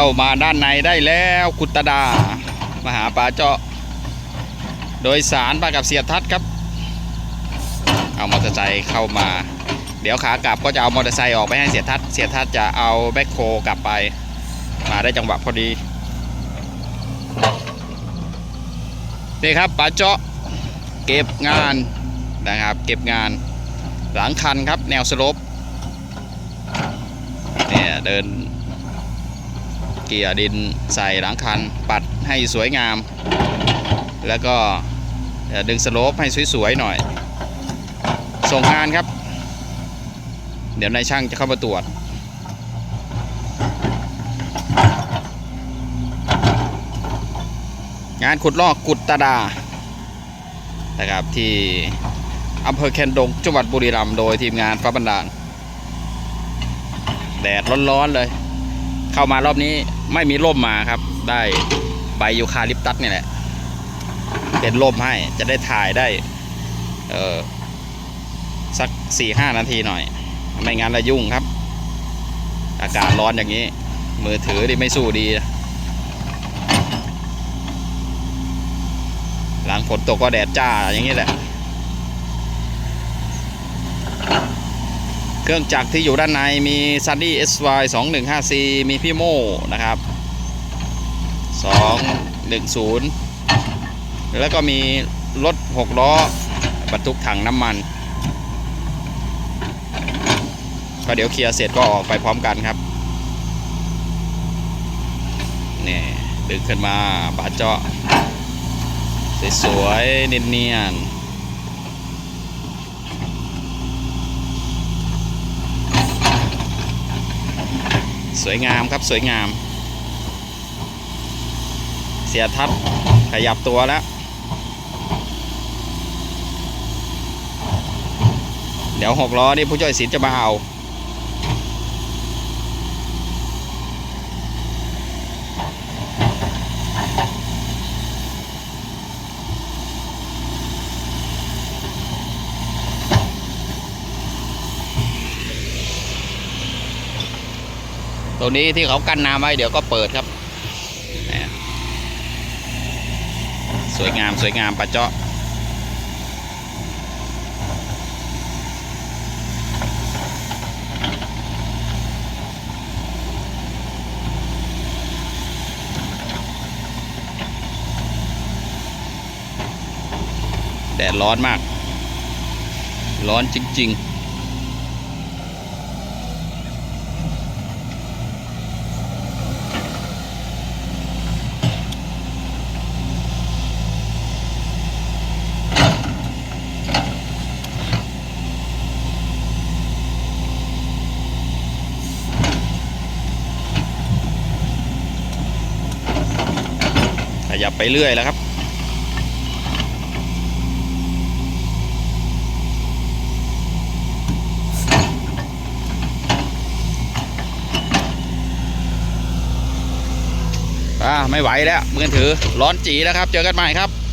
เข้ามาด้านในได้แล้วกุตดามาหาปลาเจาะ โดยสารมากับเสียทัศครับ เอามอเตอร์ไซค์เข้ามา เดี๋ยวขากลับก็จะเอามอเตอร์ไซค์ออกไปให้เสียทัศเสียทัศจะเอาแบ็คโคกลับไป มาได้จังหวะพอดีนี่ครับปลาเจาะเก็บงานนะครับ เก็บงานหลังคันครับแนวสลปเนี่ยเดิน เกียร์ดินใส่หลังคัน ปัดให้สวยงาม แล้วก็ดึงสโลปให้สวยๆหน่อย ส่งงานครับ เดี๋ยวนายช่างจะเข้ามาตรวจงานขุดลอกกุดตาดา นะครับที่อำเภอแคนดงจังหวัดบุรีรัมย์โดยทีมงานฟ้าบันดาล แดดร้อนๆเลย เข้ามารอบนี้ ไม่มีร่มมาครับ ได้ใบยูคาลิปตัสนี่แหละ เป็นร่มให้จะได้ถ่ายได้ เออสักสี่ห้านาทีหน่อย ไม่งั้นละยุ่งครับ อากาศร้อนอย่างนี้ มือถือดิไม่สู้ดี หลังฝนตกก็แดดจ้าอย่างนี้แหละ เครื่องจักรที่อยู่ด้านในมี Sunny SY 215C มีพี่โม่นะครับ 210 แล้วก็มีรถ 6 ล้อบรรทุกถังน้ำมัน ก็เดี๋ยวเคลียร์เสร็จก็ออกไปพร้อมกันครับนี่ดึงขึ้นมาบาเจาะสวยๆเนียนๆ สวยงามครับสวยงาม เสียทัดขยับตัวแล้ว เดี๋ยวหกล้อนี่ผู้ช่วยศิลป์จะมาเอา ตรงนี้ที่เขากั้นน้ำไว้เดี๋ยวก็เปิดครับ สวยงามสวยงามปลาเจาะแดดร้อนมาก ร้อนจริง ๆ ยับไปเรื่อยแล้วครับ อ่า ไม่ไหวแล้วมือถือ ร้อนจีแล้วครับ เจอกันใหม่ครับ